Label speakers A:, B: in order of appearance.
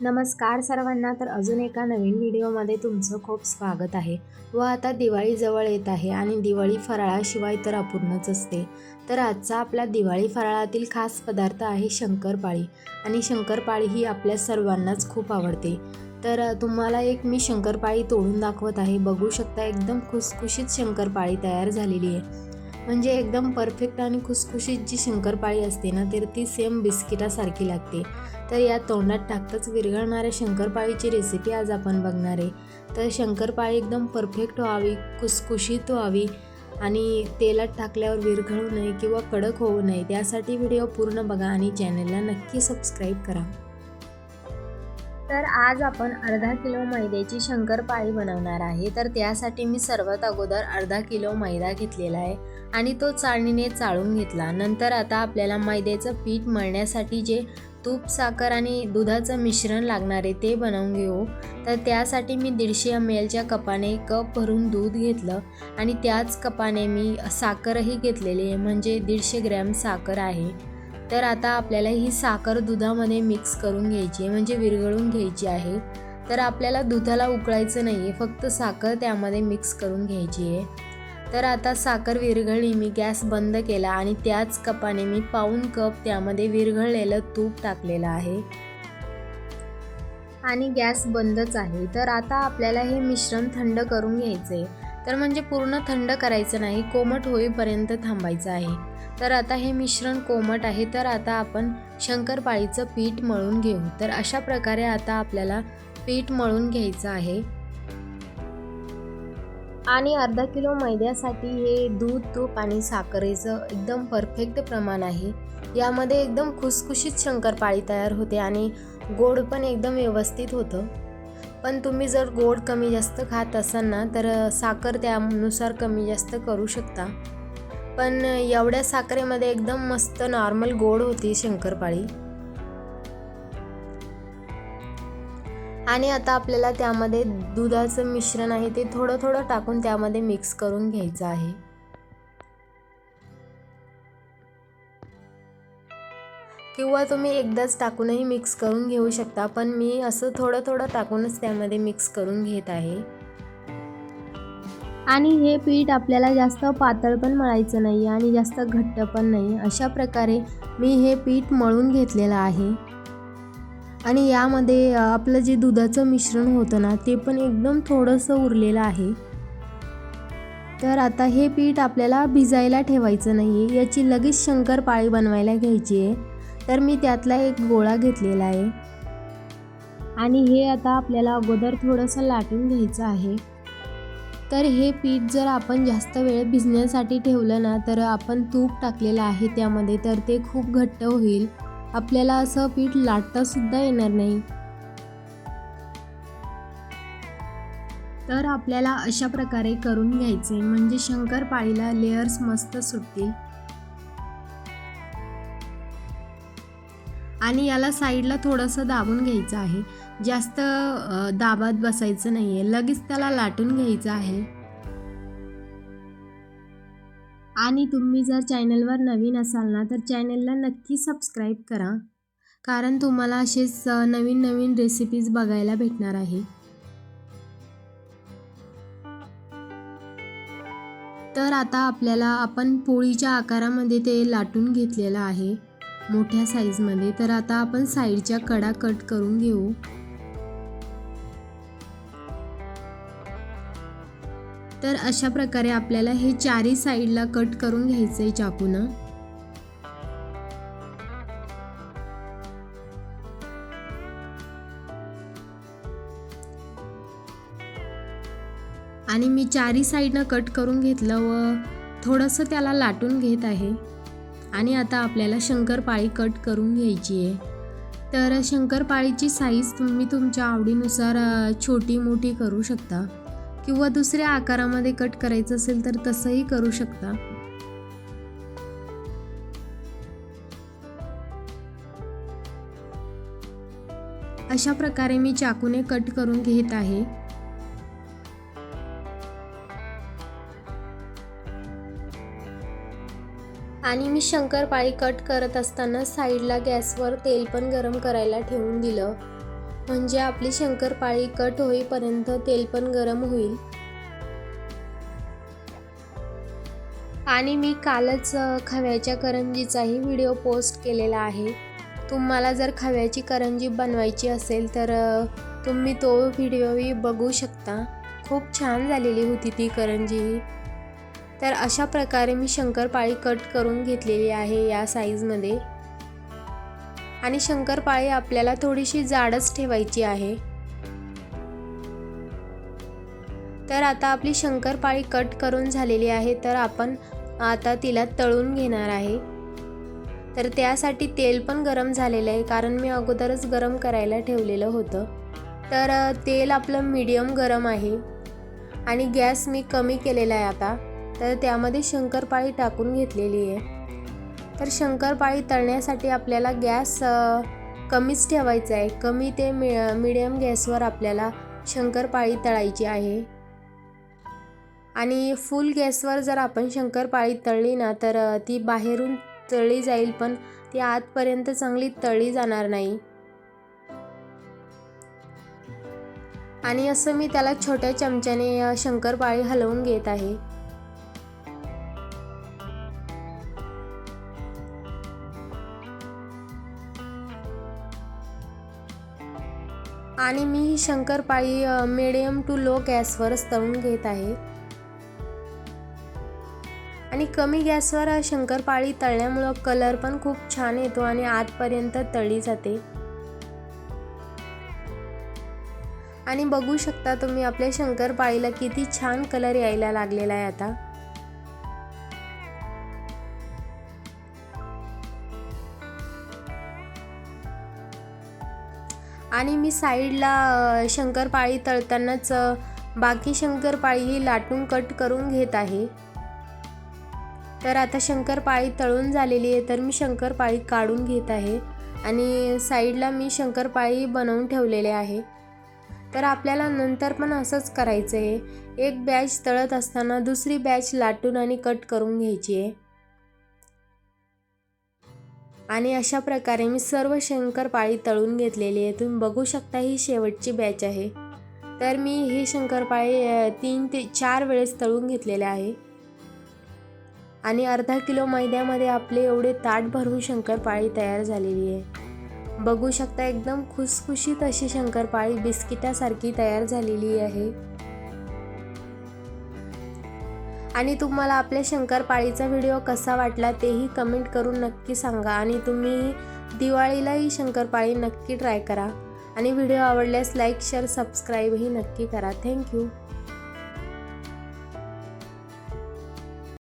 A: नमस्कार सर्वांना. तर अजून एका नवीन व्हिडिओमध्ये तुमचं खूप स्वागत आहे. व आता दिवाळी जवळ येत आहे आणि दिवाळी फराळाशिवाय तर अपूर्णच असते. तर आजचा आपला दिवाळी फराळातील खास पदार्थ आहे शंकरपाळी. आणि शंकरपाळी ही आपल्या सर्वांनाच खूप आवडते. तर तुम्हाला एक मी शंकरपाळी तोडून दाखवत आहे. बघू शकता एकदम खुसखुशीत शंकरपाळी तयार झालेली आहे. म्हणजे एकदम परफेक्ट आणि खुसखुशीत जी शंकरपाळी असते ना तर ती सेम बिस्किटासारखी लागते. तर या तोंडात टाकताच विरघळणाऱ्या शंकरपाळीची रेसिपी आज आपण बघणार आहे. तर शंकरपाळी एकदम परफेक्ट व्हावी खुसखुशीत व्हावी आणि तेलात टाकल्यावर विरघळू नये किंवा कडक होऊ नये त्यासाठी व्हिडिओ पूर्ण बघा आणि चॅनलला नक्की सबस्क्राईब करा. तर आज आपण अर्धा किलो मैद्याची शंकरपाळी बनवणार आहे. तर त्यासाठी मी सर्वात अगोदर अर्धा किलो मैदा घेतलेला आहे. आणि तो चाळणीने चाळून घेतला. नंतर आता आपल्याला मैद्याचं पीठ मळण्यासाठी जे तूप साखर आणि दुधाचं मिश्रण लागणार आहे ते बनवून घेऊ. तर त्यासाठी मी दीडशे एम एलच्या कपाने कप भरून दूध घेतलं आणि त्याच कपाने मी साखरही घेतलेली आहे म्हणजे दीडशे ग्रॅम साखर आहे. तर आता आपल्याला ही साखर दुधामध्ये मिक्स करून घ्यायची आहे म्हणजे विरघळून घ्यायची आहे. तर आपल्याला दुधाला उकळायचं नाही आहे फक्त साखर त्यामध्ये मिक्स करून घ्यायची आहे. तर आता साखर विरघळली मी गॅस बंद केला आणि त्याच कपाने मी पाऊन कप त्यामध्ये विरघळलेलं तूप टाकलेलं आहे. आणि गॅस बंदच आहे. तर आता आपल्याला हे मिश्रण थंड करून घ्यायचे तर म्हणजे पूर्ण थंड करायचं नाही कोमट होईपर्यंत थांबायचं आहे. तर आता हे मिश्रण कोमट आहे तर आता आपण शंकरपाळीचं पीठ मळून घेऊ. तर अशा प्रकारे आता आपल्याला पीठ मळून घ्यायचं आहे. आणि अर्धा किलो मैद्यासाठी हे दूध तूप आणि साखरेचं एकदम परफेक्ट प्रमाण आहे. यामध्ये एकदम खुसखुशीत शंकरपाळी तयार होते आणि गोड पण एकदम व्यवस्थित होतं. पण तुम्ही जर गोड कमी जास्त खात असाल ना तर साखर त्यानुसार कमी जास्त करू शकता. पण एवढ्या साखरेमध्ये एकदम मस्त नॉर्मल गोड होती शंकरपाळी आणि आता आपल्याला त्यामध्ये दुधाचं मिश्रण आहे ते थोडं थोडं टाकून त्यामध्ये मिक्स करून घ्यायचं आहे. किंवा तुम्ही एकदाच टाकूनही मिक्स करून घेऊ शकता पण मी असं थोडं थोडं टाकूनच त्यामध्ये मिक्स करून घेत आहे. आणि हे पीठ आपल्याला जास्त पातळ पण मळायचं नाही आणि जास्त घट्ट पण नाही. अशा प्रकारे मी हे पीठ मळून घेतलेलं आहे. आणि यामध्ये आपलं जे दुधाचं मिश्रण होतं ना ते पण एकदम थोडंसं उरलेलं आहे. तर आता हे पीठ आपल्याला भिजायला ठेवायचं नाही आहे याची लगेच शंकरपाळी बनवायला घ्यायची आहे. तर मी त्यातला एक गोळा घेतलेला आहे. आणि हे आता आपल्याला अगोदर थोडंसं लाटून घ्यायचं आहे. तर हे पीठ जर आपण जास्त वेळ भिजण्यासाठी ठेवलं ना तर आपण तूप टाकलेलं आहे त्यामध्ये तर ते खूप घट्ट होईल. आपल्याला असं पीठ लाटता सुद्धा येणार नाही. तर आपल्याला अशा प्रकारे करून घ्यायचे म्हणजे शंकरपाळीला लेयर्स मस्त सुटतील. आणि याला साईडला थोडंसं दाबून घ्यायचं आहे. जास्त दाबात बसायचं नाही आहे लगेच त्याला लाटून घ्यायचं आहे. आणि तुम्ही जर चॅनलवर नवीन असाल ना तर चॅनलला नक्की सबस्क्राईब करा. कारण तुम्हाला असेच नवीन नवीन रेसिपीज बघायला भेटणार आहे. तर आता आपल्याला आपण पोळीच्या आकारामध्ये ते लाटून घेतलेलं आहे. मोठ्या साईजमध्ये तर आता आपण साईडच्या कडा कट करून घेऊ. तर अशा प्रकारे आपल्याला हे चारी साईडला कट करून घ्यायचं आहे चाकूनं. आणि मी चारी साईडनं कट करून घेतलं व थोडंसं त्याला लाटून घेत आहे. आणि आता आपल्याला शंकरपाळी कट करून घ्यायची आहे तर शंकरपाळीची साईज तुम्ही तुमच्या आवडीनुसार छोटी मोठी करू शकता. किंवा दुसऱ्या आकारामध्ये कट करायचं असेल तर तसंही करू शकता. अशा प्रकारे मी चाकूने कट करून घेत आहे. आणि मी शंकरपाळी कट करत असताना साईडला गॅसवर तेल पण गरम करायला ठेवून दिलं. म्हणजे आपली शंकरपाळी कट होईपर्यंत तेल पण गरम होईल. आणि मी कालच खव्याच्या करंजीचाही व्हिडिओ पोस्ट केलेला आहे. तुम्हाला जर खव्याची करंजी बनवायची असेल तर तुम्ही तो व्हिडिओही बघू शकता. खूप छान झालेली होती ती करंजीही तर अशा प्रकारे मी शंकरपाळी कट करून घेतलेली आहे या साईजमध्ये आणि शंकरपाळी आपल्याला थोडीशी जाडच ठेवायची आहे. तर आता आपली शंकरपाळी कट करून झालेली आहे तर आपण आता तिला तळून घेणार आहे. तर त्यासाठी तेल पण गरम झालेलं आहे कारण मी अगोदरच गरम करायला ठेवलेलं होतं. तर तेल आपलं मीडियम गरम आहे. आणि गॅस मी कमी केलेला आहे आता. तर त्यामध्ये शंकरपाळी टाकून घेतलेली आहे. तर शंकरपाळी तळण्यासाठी आपल्याला गॅस कमीच ठेवायचा आहे. कमी ते मि मिडियम गॅसवर आपल्याला शंकरपाळी तळायची आहे. आणि फुल गॅसवर जर आपण शंकरपाळी तळली ना तर ती बाहेरून तळली जाईल पण ती आतपर्यंत चांगली तळली जाणार नाही. आणि असं मी त्याला छोट्या चमच्याने शंकरपाळी हलवून घेत आहे. आणि मी ही शंकरपाळी मिडियम टू लो गॅसवरच तळून घेत आहे. आणि कमी गॅसवर शंकरपाळी तळल्यामुळं कलर पण खूप छान येतो आणि आतपर्यंत तळली जाते. आणि बघू शकता तुम्ही आपल्या शंकरपाळीला किती छान कलर यायला लागलेला आहे आता. आणि मी साईडला शंकरपाळी तळतानाच बाकी शंकरपाळी ही लाटून कट करून घेत आहे. तर आता शंकरपाळी तळून झालेली आहे तर मी शंकरपाळी काढून घेत आहे. आणि साईडला मी शंकरपाळी बनवून ठेवलेले आहे. तर आपल्याला नंतर पण असंच करायचं आहे एक बॅच तळत असताना दुसरी बॅच लाटून आणि कट करून घ्यायची आहे. आणि अशा प्रकारे मी सर्व शंकरपाळी तळून घेतलेली आहे. तुम्ही बघू शकता ही शेवटची बॅच आहे. तर मी ही शंकरपाळी तीन ते चार वेळेस तळून घेतलेले आहे. आणि अर्धा किलो मैद्यामध्ये आपले एवढे ताट भरून शंकरपाळी तयार झालेली आहे. बघू शकता एकदम खुसखुशीत अशी शंकरपाळी बिस्किटासारखी तयार झालेली आहे. आणि तुम्हाला आपल्या शंकरपाळीचा व्हिडिओ कसा वाटला तेही कमेंट करून नक्की सांगा. आणि तुम्ही दिवाळीलाही शंकरपाळी नक्की ट्राय करा. आणि व्हिडिओ आवडल्यास लाईक शेअर सबस्क्राईबही नक्की करा. थँक्यू.